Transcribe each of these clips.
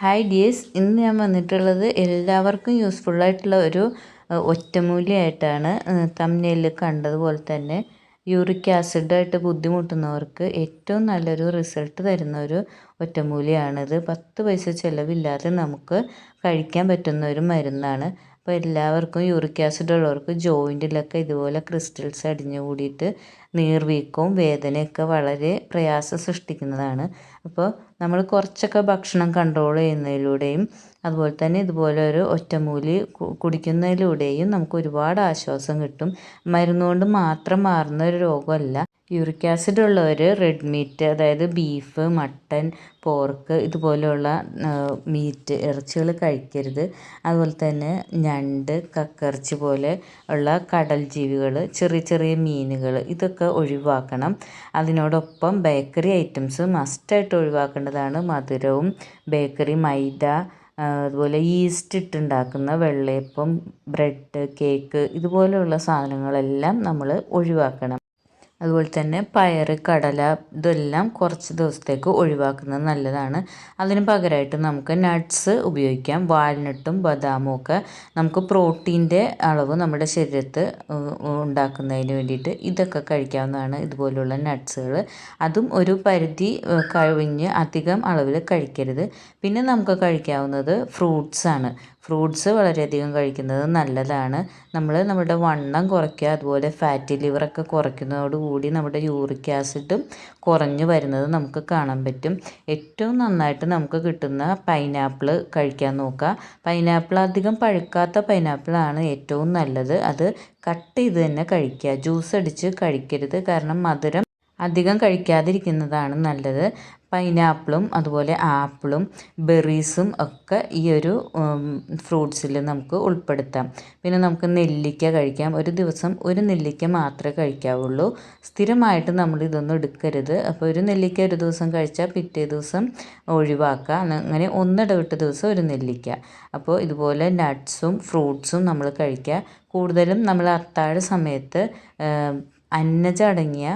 Hi dears ഇന്ന് ഞാൻ വന്നിട്ടുള്ളത് എല്ലാവർക്കും യൂസ്ഫുള്ളായിട്ടുള്ള ഒരു ഒറ്റമൂലിയായിട്ടാണ്. തമ്മിലിൽ കണ്ടതുപോലെ തന്നെ യൂറിക് ആസിഡായിട്ട് ബുദ്ധിമുട്ടുന്നവർക്ക് ഏറ്റവും നല്ലൊരു റിസൾട്ട് തരുന്ന ഒരു ഒറ്റമൂലിയാണിത്. പത്ത് പൈസ ചിലവില്ലാതെ നമുക്ക് കഴിക്കാൻ പറ്റുന്ന ഒരു മരുന്നാണ്. അപ്പോൾ എല്ലാവർക്കും യൂറിക് ആസിഡ് ഉള്ളവർക്ക് ജോയിന്റിലൊക്കെ ഇതുപോലെ ക്രിസ്റ്റൽസ് അടിഞ്ഞു കൂടിയിട്ട് നീർവീക്കവും വേദനയൊക്കെ വളരെ പ്രയാസം സൃഷ്ടിക്കുന്നതാണ്. അപ്പോൾ നമ്മൾ കുറച്ചൊക്കെ ഭക്ഷണം കൺട്രോൾ ചെയ്യുന്നതിലൂടെയും അതുപോലെ തന്നെ ഇതുപോലെ ഒരു ഒറ്റമൂലി കുടിക്കുന്നതിലൂടെയും നമുക്ക് ഒരുപാട് ആശ്വാസം കിട്ടും. മരുന്നുകൊണ്ട് മാത്രം മാറുന്ന ഒരു രോഗമല്ല. യൂറിക് ആസിഡ് ഉള്ളവർ റെഡ് മീറ്റ് അതായത് ബീഫ് മട്ടൻ പോർക്ക് ഇതുപോലെയുള്ള മീറ്റ് ഇറച്ചികൾ കഴിക്കരുത്. അതുപോലെ തന്നെ ഞണ്ട് കക്കിറച്ചി പോലെ ഉള്ള കടൽ ജീവികൾ ചെറിയ ചെറിയ മീനുകൾ ഇതൊക്കെ ഒഴിവാക്കണം. അതിനോടൊപ്പം ബേക്കറി ഐറ്റംസ് മസ്റ്റായിട്ട് ഒഴിവാക്കേണ്ടതാണ് മധുരവും ബേക്കറി മൈദ അതുപോലെ ഈസ്റ്റ് ഇട്ടുണ്ടാക്കുന്ന വെള്ളയപ്പം ബ്രെഡ് കേക്ക് ഇതുപോലെയുള്ള സാധനങ്ങളെല്ലാം നമ്മൾ ഒഴിവാക്കണം. അതുപോലെ തന്നെ പയർ കടല ഇതെല്ലാം കുറച്ച് ദിവസത്തേക്ക് ഒഴിവാക്കുന്നത് നല്ലതാണ്. അതിന് പകരമായിട്ട് നമുക്ക് നട്ട്സ് ഉപയോഗിക്കാം. വാൽനട്ടും ബദാമും ഒക്കെ നമുക്ക് പ്രോട്ടീന്റെ അളവ് നമ്മുടെ ശരീരത്ത് ഉണ്ടാക്കുന്നതിന് വേണ്ടിയിട്ട് ഇതൊക്കെ കഴിക്കാവുന്നതാണ് ഇതുപോലുള്ള നട്ട്സുകൾ അതും ഒരു പരിധി കഴിഞ്ഞ് അധികം അളവിൽ കഴിക്കരുത്. പിന്നെ നമുക്ക് കഴിക്കാവുന്നത് ഫ്രൂട്ട്സാണ് ഫ്രൂട്ട്സ് വളരെയധികം കഴിക്കുന്നത് നല്ലതാണ്. നമ്മൾ നമ്മുടെ വണ്ണം കുറയ്ക്കുക അതുപോലെ ഫാറ്റി ലിവറൊക്കെ കുറയ്ക്കുന്നതോടുകൂടി നമ്മുടെ യൂറിക് ആസിഡും കുറഞ്ഞു വരുന്നത് നമുക്ക് കാണാൻ പറ്റും. ഏറ്റവും നന്നായിട്ട് നമുക്ക് കിട്ടുന്ന പൈനാപ്പിൾ കഴിക്കാൻ നോക്കുക. പൈനാപ്പിൾ അധികം പഴുക്കാത്ത പൈനാപ്പിളാണ് ഏറ്റവും നല്ലത്. അത് കട്ട് ചെയ്ത് തന്നെ കഴിക്കുക. ജ്യൂസ് അടിച്ച് കഴിക്കരുത്. കാരണം മധുരം അധികം കഴിക്കാതിരിക്കുന്നതാണ് നല്ലത്. പൈനാപ്പിളും അതുപോലെ ആപ്പിളും ബെറീസും ഒക്കെ ഈ ഒരു ഫ്രൂട്ട്സിൽ നമുക്ക് ഉൾപ്പെടുത്താം. പിന്നെ നമുക്ക് നെല്ലിക്ക കഴിക്കാം. ഒരു ദിവസം ഒരു നെല്ലിക്ക മാത്രമേ കഴിക്കാവുള്ളൂ. സ്ഥിരമായിട്ട് നമ്മൾ ഇതൊന്നും എടുക്കരുത്. അപ്പോൾ ഒരു നെല്ലിക്ക ഒരു ദിവസം കഴിച്ചാൽ പിറ്റേ ദിവസം ഒഴിവാക്കുക. അങ്ങനെ ഒന്നിടവിട്ട ദിവസം ഒരു നെല്ലിക്ക. അപ്പോൾ ഇതുപോലെ നട്ട്സും ഫ്രൂട്ട്സും നമ്മൾ കഴിക്കുക. കൂടുതലും നമ്മൾ അത്താഴ സമയത്ത് അന്നജം അടങ്ങിയ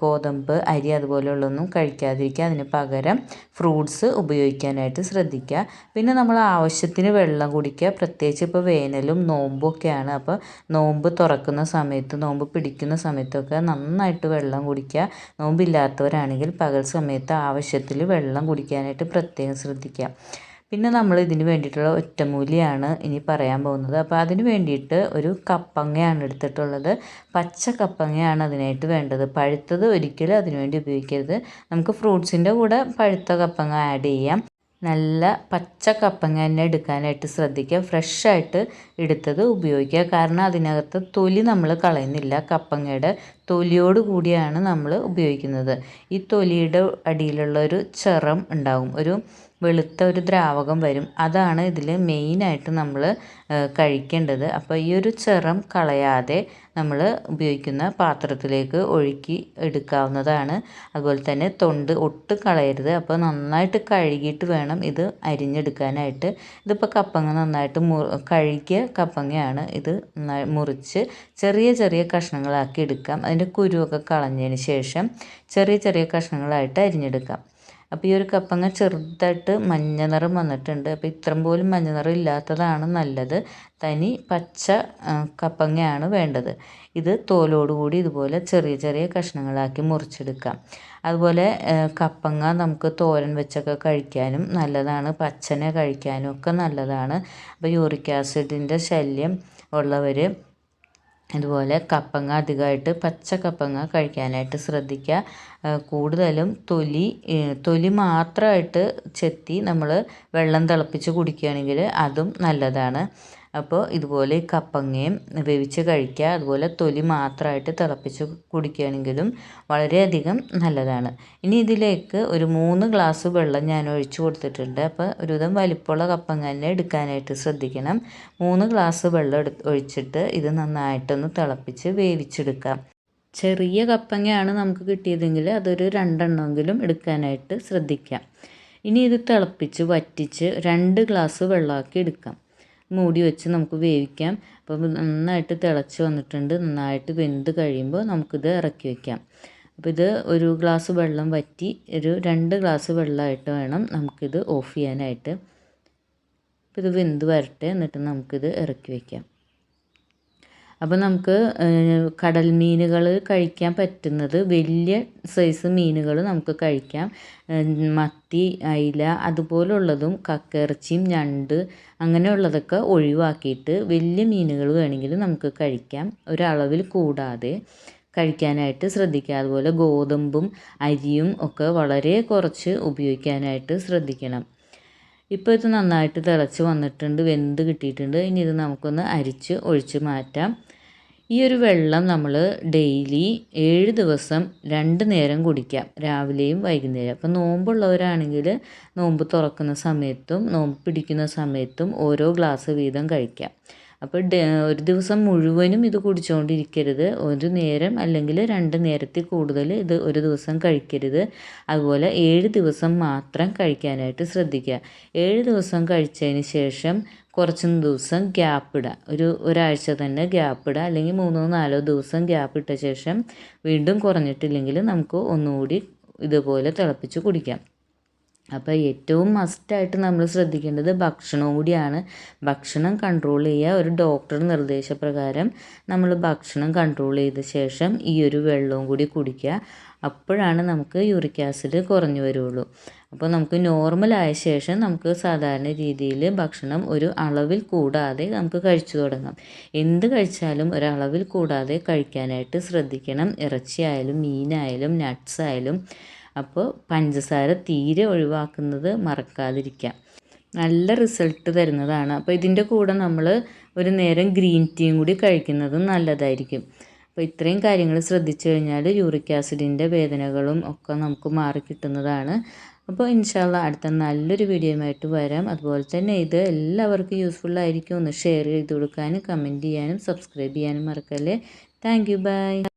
ഗോതമ്പ് അരി അതുപോലെയുള്ളതൊന്നും കഴിക്കാതിരിക്കുക. അതിന് പകരം ഫ്രൂട്ട്സ് ഉപയോഗിക്കാനായിട്ട് ശ്രദ്ധിക്കുക. പിന്നെ നമ്മൾ ആവശ്യത്തിന് വെള്ളം കുടിക്കുക. പ്രത്യേകിച്ച് ഇപ്പോൾ വേനലും നോമ്പും ഒക്കെയാണ്. അപ്പോൾ നോമ്പ് തുറക്കുന്ന സമയത്ത് നോമ്പ് പിടിക്കുന്ന സമയത്തൊക്കെ നന്നായിട്ട് വെള്ളം കുടിക്കുക. നോമ്പില്ലാത്തവരാണെങ്കിൽ പകൽ സമയത്ത് ആവശ്യത്തിൽ വെള്ളം കുടിക്കാനായിട്ട് പ്രത്യേകം ശ്രദ്ധിക്കുക. പിന്നെ നമ്മൾ ഇതിന് വേണ്ടിയിട്ടുള്ള ഒറ്റമൂലിയാണ് ഇനി പറയാൻ പോകുന്നത്. അപ്പോൾ അതിന് വേണ്ടിയിട്ട് ഒരു കപ്പങ്ങയാണ് എടുത്തിട്ടുള്ളത്. പച്ച കപ്പങ്ങയാണ് അതിനായിട്ട് വേണ്ടത്. പഴുത്തത് ഒരിക്കലും അതിനുവേണ്ടി ഉപയോഗിക്കരുത്. നമുക്ക് ഫ്രൂട്ട്സിന്റെ കൂടെ പഴുത്ത കപ്പങ്ങ ആഡ് ചെയ്യാം. നല്ല പച്ച കപ്പങ്ങ തന്നെ എടുക്കാനായിട്ട് ശ്രദ്ധിക്കുക. ഫ്രഷായിട്ട് എടുത്തത് ഉപയോഗിക്കുക. കാരണം അതിനകത്ത് തൊലി നമ്മൾ കളയുന്നില്ല കപ്പങ്ങയുടെ തൊലിയോട് കൂടിയാണ് നമ്മൾ ഉപയോഗിക്കുന്നത്. ഈ തൊലിയുടെ അടിയിലുള്ള ഒരു ചെറം ഉണ്ടാകും ഒരു വെളുത്ത ഒരു ദ്രാവകം വരും. അതാണ് ഇതിൽ മെയിനായിട്ട് നമ്മൾ കഴിക്കേണ്ടത്. അപ്പോൾ ഈ ഒരു ചെറം കളയാതെ നമ്മൾ ഉപയോഗിക്കുന്ന പാത്രത്തിലേക്ക് ഒഴുക്കി എടുക്കാവുന്നതാണ്. അതുപോലെ തന്നെ തൊണ്ട് ഒട്ടും കളയരുത്. അപ്പോൾ നന്നായിട്ട് കഴുകിയിട്ട് വേണം ഇത് അരിഞ്ഞെടുക്കാനായിട്ട്. ഇതിപ്പോൾ കപ്പങ്ങ നന്നായിട്ട് മു കഴുകിയ കപ്പങ്ങയാണ് ഇത് മുറിച്ച് ചെറിയ ചെറിയ കഷ്ണങ്ങളാക്കി എടുക്കാം. അതിന്റെ കുരുവൊക്കെ കളഞ്ഞതിന് ശേഷം ചെറിയ ചെറിയ കഷ്ണങ്ങളായിട്ട് അരിഞ്ഞെടുക്കാം. അപ്പോൾ ഈ ഒരു കപ്പങ്ങ ചെറുതായിട്ട് മഞ്ഞ നിറം വന്നിട്ടുണ്ട്. അപ്പോൾ ഇത്രയും പോലും മഞ്ഞ നിറം ഇല്ലാത്തതാണ് നല്ലത്. തനി പച്ച കപ്പങ്ങയാണ് വേണ്ടത്. ഇത് തോലോടുകൂടി ഇതുപോലെ ചെറിയ ചെറിയ കഷ്ണങ്ങളാക്കി മുറിച്ചെടുക്കാം. അതുപോലെ കപ്പങ്ങ നമുക്ക് തോരൻ വെച്ചൊക്കെ കഴിക്കാനും നല്ലതാണ്. പച്ചനെ കഴിക്കാനും ഒക്കെ നല്ലതാണ്. അപ്പോൾ യൂറിക് ആസിഡിന്റെ ശല്യം ഉള്ളവർ ഇതുപോലെ കപ്പങ്ങ അധികമായിട്ട് പച്ച കപ്പങ്ങ കഴിക്കാനായിട്ട് ശ്രദ്ധിക്കുക. കൂടുതലും തൊലി തൊലി മാത്രമായിട്ട് ചെത്തി നമ്മൾ വെള്ളം തിളപ്പിച്ച് കുടിക്കുകയാണെങ്കിൽ അതും നല്ലതാണ്. അപ്പോൾ ഇതുപോലെ കപ്പങ്ങയും വേവിച്ച് കഴിക്കുക. അതുപോലെ തൊലി മാത്രമായിട്ട് തിളപ്പിച്ച് കുടിക്കുകയാണെങ്കിലും വളരെയധികം നല്ലതാണ്. ഇനി ഇതിലേക്ക് ഒരു മൂന്ന് ഗ്ലാസ് വെള്ളം ഞാൻ ഒഴിച്ച് കൊടുത്തിട്ടുണ്ട്. അപ്പോൾ ഒരുവിധം വലിപ്പമുള്ള കപ്പങ്ങ തന്നെ എടുക്കാനായിട്ട് ശ്രദ്ധിക്കണം. മൂന്ന് ഗ്ലാസ് വെള്ളം എടു ഒഴിച്ചിട്ട് ഇത് നന്നായിട്ടൊന്ന് തിളപ്പിച്ച് വേവിച്ചെടുക്കാം ചെറിയ കപ്പങ്ങയാണ് നമുക്ക് കിട്ടിയതെങ്കിൽ അതൊരു രണ്ടെണ്ണമെങ്കിലും എടുക്കാനായിട്ട് ശ്രദ്ധിക്കാം. ഇനി ഇത് തിളപ്പിച്ച് വറ്റിച്ച് രണ്ട് ഗ്ലാസ് വെള്ളമാക്കി എടുക്കാം. മൂടി വെച്ച് നമുക്ക് വേവിക്കാം. അപ്പോൾ നന്നായിട്ട് തിളച്ച് വന്നിട്ടുണ്ട്. നന്നായിട്ട് വെന്ത് കഴിയുമ്പോൾ നമുക്കിത് ഇറക്കി വയ്ക്കാം അപ്പോൾ ഇത് ഒരു ഗ്ലാസ് വെള്ളം വറ്റി ഒരു രണ്ട് ഗ്ലാസ് വെള്ളമായിട്ട് വേണം നമുക്കിത് ഓഫ് ചെയ്യാനായിട്ട്. അപ്പോൾ ഇത് വെന്ത് വരട്ടെ. എന്നിട്ട് നമുക്കിത് ഇറക്കി വയ്ക്കാം അപ്പോൾ നമുക്ക് കടൽ മീനുകൾ കഴിക്കാൻ പറ്റുന്നത് വലിയ സൈസ് മീനുകൾ നമുക്ക് കഴിക്കാം. മത്തി അയില അതുപോലുള്ളതും കക്കയിറച്ചിയും ഞണ്ട് അങ്ങനെയുള്ളതൊക്കെ ഒഴിവാക്കിയിട്ട് വലിയ മീനുകൾ വേണമെങ്കിൽ നമുക്ക് കഴിക്കാം. ഒരളവിൽ കൂടാതെ കഴിക്കാനായിട്ട് ശ്രദ്ധിക്കുക. അതുപോലെ ഗോതമ്പും അരിയും ഒക്കെ വളരെ കുറച്ച് ഉപയോഗിക്കാനായിട്ട് ശ്രദ്ധിക്കണം. ഇപ്പോൾ ഇത് നന്നായിട്ട് തിളച്ച് വന്നിട്ടുണ്ട് വെന്ത് കിട്ടിയിട്ടുണ്ട്. ഇനി ഇത് നമുക്കൊന്ന് അരിച്ച് ഒഴിച്ച് മാറ്റാം. ഈ ഒരു വെള്ളം നമ്മൾ ഡെയിലി ഏഴ് ദിവസം രണ്ട് നേരം കുടിക്കാം രാവിലെയും വൈകുന്നേരം. അപ്പം നോമ്പുള്ളവരാണെങ്കിൽ നോമ്പ് തുറക്കുന്ന സമയത്തും നോമ്പ് പിടിക്കുന്ന സമയത്തും ഓരോ ഗ്ലാസ് വീതം കഴിക്കാം. അപ്പോൾ ഒരു ദിവസം മുഴുവനും ഇത് കുടിച്ചുകൊണ്ടിരിക്കരുത് ഒരു നേരം അല്ലെങ്കിൽ രണ്ട് നേരത്തിൽ കൂടുതൽ ഇത് ഒരു ദിവസം കഴിക്കരുത്. അതുപോലെ ഏഴ് ദിവസം മാത്രം കഴിക്കാനായിട്ട് ശ്രദ്ധിക്കുക. ഏഴ് ദിവസം കഴിച്ചതിന് ശേഷം കുറച്ച് ദിവസം ഗ്യാപ്പ് ഇടുക. ഒരു ഒരാഴ്ച തന്നെ ഗ്യാപ്പ് ഇടുക. അല്ലെങ്കിൽ മൂന്നോ നാലോ ദിവസം ഗ്യാപ്പ് ഇട്ട ശേഷം വീണ്ടും കുറഞ്ഞിട്ടില്ലെങ്കിൽ നമുക്ക് ഒന്നുകൂടി ഇതുപോലെ തിളപ്പിച്ച് കുടിക്കാം. അപ്പോൾ ഏറ്റവും മസ്റ്റായിട്ട് നമ്മൾ ശ്രദ്ധിക്കേണ്ടത് ഭക്ഷണവും കൂടിയാണ്. ഭക്ഷണം കൺട്രോൾ ചെയ്യുക ഒരു ഡോക്ടർ നിർദ്ദേശപ്രകാരം നമ്മൾ ഭക്ഷണം കൺട്രോൾ ചെയ്ത ശേഷം ഈ ഒരു വെള്ളവും കൂടി കുടിക്കുക. അപ്പോഴാണ് നമുക്ക് യൂറിക് ആസിഡ് കുറഞ്ഞു വരുള്ളൂ. അപ്പോൾ നമുക്ക് നോർമലായ ശേഷം നമുക്ക് സാധാരണ രീതിയിൽ ഭക്ഷണം ഒരു അളവിൽ കൂടാതെ നമുക്ക് കഴിച്ചു തുടങ്ങാം. എന്ത് കഴിച്ചാലും ഒരളവിൽ കൂടാതെ കഴിക്കാനായിട്ട് ശ്രദ്ധിക്കണം. ഇറച്ചിയായാലും മീനായാലും നട്ട്സ് ആയാലും അപ്പോൾ പഞ്ചസാര തീരെ ഒഴിവാക്കുന്നത് മറക്കാതിരിക്കാം. നല്ല റിസൾട്ട് തരുന്നതാണ്. അപ്പോൾ ഇതിന്റെ കൂടെ നമ്മൾ ഒരു നേരം ഗ്രീൻ ടീയും കൂടി കഴിക്കുന്നതും നല്ലതായിരിക്കും. അപ്പോൾ ഇത്രയും കാര്യങ്ങൾ ശ്രദ്ധിച്ചു കഴിഞ്ഞാൽ യൂറിക് ആസിഡിന്റെ വേദനകളും ഒക്കെ നമുക്ക് മാറി കിട്ടുന്നതാണ്. അപ്പോൾ ഇൻഷാല്ല അടുത്ത നല്ലൊരു വീഡിയോയുമായിട്ട് വരാം. അതുപോലെ തന്നെ ഇത് എല്ലാവർക്കും യൂസ്ഫുൾ ആയിരിക്കും. ഒന്ന് ഷെയർ ചെയ്ത് കൊടുക്കാനും കമന്റ് ചെയ്യാനും സബ്സ്ക്രൈബ് ചെയ്യാനും മറക്കല്ലേ. Thank you by